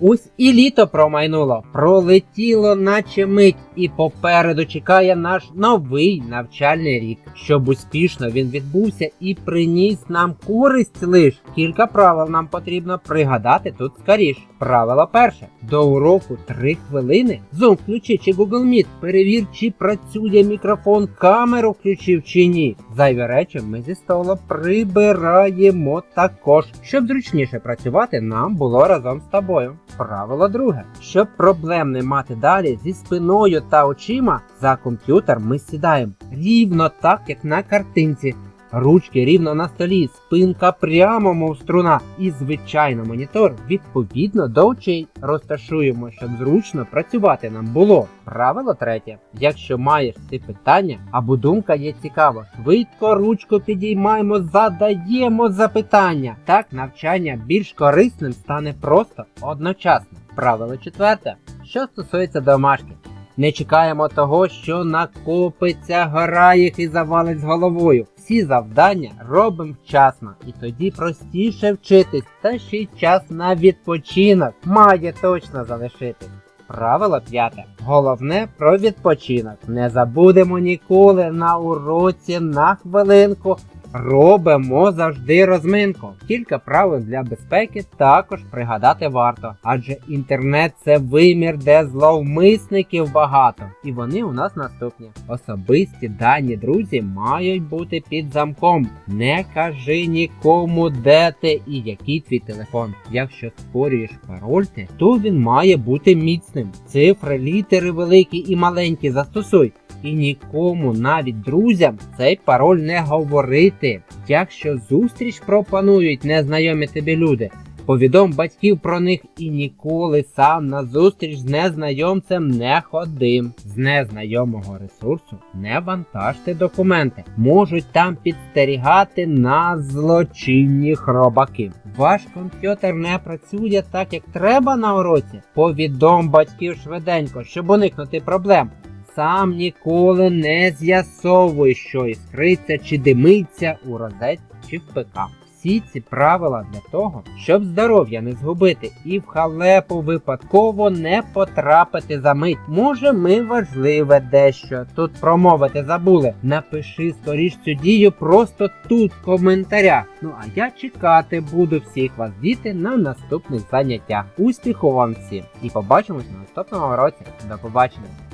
Ось і літо промайнуло, пролетіло, наче мить, і попереду чекає наш новий навчальний рік. Щоб успішно він відбувся і приніс нам користь лиш. Кілька правил нам потрібно пригадати тут скоріш. Правило перше: до уроку 3 хвилини. Zoom включи чи Google Meet, перевір, чи працює мікрофон, камеру включив чи ні. Зайві речі ми зі столу прибираємо також, щоб зручніше працювати нам було разом з тобою. Правило друге, щоб проблем не мати далі зі спиною та очима, за комп'ютер ми сідаємо рівно так, як на картинці. Ручки рівно на столі, спинка прямо, мов струна, і звичайно монітор відповідно до очей розташуємо, щоб зручно працювати нам було. Правило третє. Якщо маєш ти питання або думка є цікава, швидко ручку підіймаємо, задаємо запитання. Так навчання більш корисним стане просто одночасно. Правило четверте. Що стосується домашки. Не чекаємо того, що накопиться гора їх і завалить з головою. Всі завдання робимо вчасно, і тоді простіше вчитись, та ще й час на відпочинок має точно залишитись. Правило п'яте. Головне про відпочинок. Не забудемо ніколи на уроці на хвилинку. Робимо завжди розминку. Кілька правил для безпеки також пригадати варто, адже інтернет це вимір, де зловмисників багато. І вони у нас наступні. Особисті дані друзі мають бути під замком. Не кажи нікому, де ти і який твій телефон. Якщо створюєш пароль, то він має бути міцним. Цифри, літери великі і маленькі застосуй. І нікому, навіть друзям, цей пароль не говорити. Якщо зустріч пропонують незнайомі тобі люди, повідом батьків про них і ніколи сам на зустріч з незнайомцем не ходи. З незнайомого ресурсу не вантажте документи. Можуть там підстерігати на злочинні хробаки. Ваш комп'ютер не працює так, як треба на уроці. Повідом батьків швиденько, щоб уникнути проблем сам ніколи не з'ясовуй, що іскриться чи димиться у розетці чи в ПК. Всі ці правила для того, щоб здоров'я не згубити і в халепу випадково не потрапити за мить. Може, ми важливе дещо тут промовити забули. Напиши скоріш цю дію просто тут в коментарях. Ну а я чекати буду всіх вас, діти, на наступних заняттях. Успіху вам всім! І побачимось на наступному уроці. До побачення!